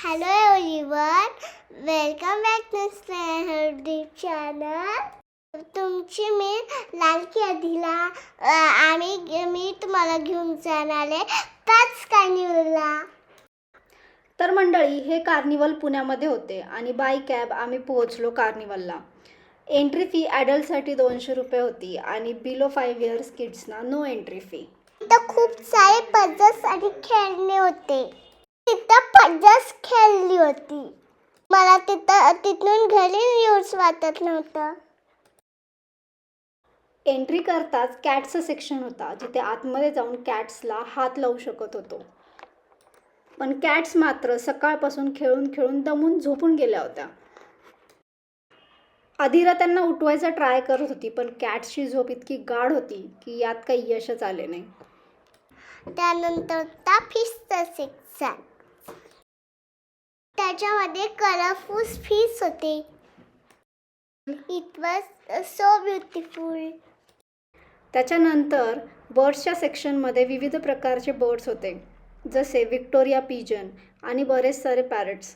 Hello everyone, welcome back to Snehurdeep channel. तुमची मी लालकी अधिला आम्ही मी तुम्हाला घेऊन जाणार आहे त्याच कार्निवलला तर मंडळी हे कार्निवल पुण्यामध्ये होते आणि बाय कॅब आम्ही पोहोचलो कार्निवलला. एंट्री फी ॲडल्टसाठी दोनशे रुपये होती आणि बिलो फाईव्ह इयर्स किड्सना नो एंट्री फी तिथं खूप सारे पजल्स आणि खेळणे होते. पजल्स खेळली होती. मला तिथं तिथून घरी येऊच वाटत नव्हतं. एंट्री करताच कॅटचं सेक्शन होता जिथे आतमध्ये जाऊन कॅट्सला हात लावू शकत होतो. पण कॅट्स मात्र सकाळपासून खेळून खेळून दमून झोपून गेल्या होत्या. आधीरा त्यांना उठवायचा ट्राय करत होती पण कॅट्सची झोप इतकी गाढ होती की यात काही यशच आले नाही. त्यानंतर त्या फिशचं सेक्शन त्याच्यामध्ये कलरफुल फीस होते. इट वॉज सो ब्युटिफुल त्याच्यानंतर बर्ड्सच्या सेक्शनमध्ये विविध प्रकारचे बर्ड्स होते जसे विक्टोरिया पिजन आणि बरेच सारे पॅरट्स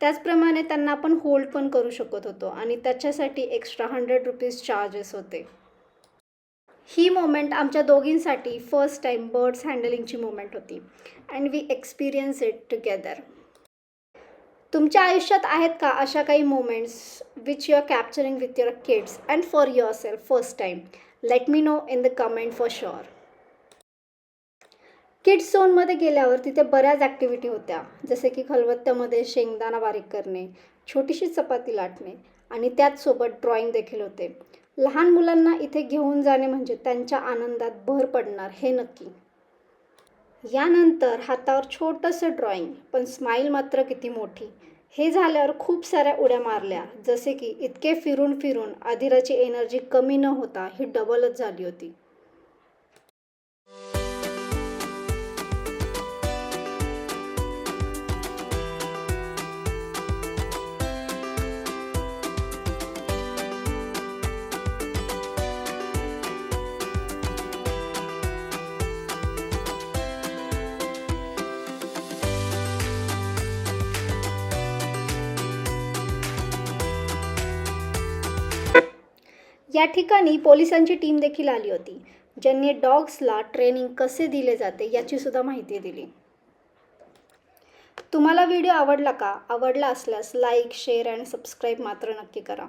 त्याचप्रमाणे त्यांना आपण होल्ड पण करू शकत होतो आणि त्याच्यासाठी एक्स्ट्रा हंड्रेड रुपीज चार्जेस होते. ही मोमेंट आमच्या दोघींसाठी फर्स्ट टाईम बर्ड्स हँडलिंगची मोमेंट होती. And we experience it together तुमच्या आयुष्यात आहेत का अशा काही moments which you are capturing with your kids and for yourself first time let me know in the comment for sure kids झोनमध्ये गेल्यावर तिथे बऱ्याच ॲक्टिव्हिटी होत्या. जसे की खलबत्त्यामध्ये शेंगदाणा बारीक करणे छोटीशी चपाती लाटणे आणि त्याचसोबत ड्रॉइंग देखील होते. लहान मुलांना इथे घेऊन जाणे म्हणजे त्यांच्या आनंदात भर पडणार हे नक्की. यानंतर हातावर छोटंसं ड्रॉइंग पण स्माईल मात्र किती मोठी. हे झाल्यावर खूप साऱ्या उड्या मारल्या जसे की इतके फिरून फिरून आधिराची एनर्जी कमी न होता ही डबलच झाली होती. या ठिकाणी पोलिसांची टीम देखील आली होती ज्यांनी डॉग्सला ट्रेनिंग कसे दिले जाते याची सुद्धा माहिती दिली. तुम्हाला व्हिडिओ आवडला का? आवडला असल्यास लाईक शेअर अँड सबस्क्राईब मात्र नक्की करा.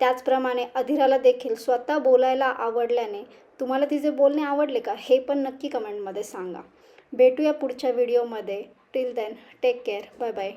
त्याचप्रमाणे अधिराला देखील स्वतः बोलायला आवडल्याने तुम्हाला तिचे बोलणे आवडले का हे पण नक्की कमेंटमध्ये सांगा. भेटूया पुढच्या व्हिडिओमध्ये. Till then take care. Bye bye.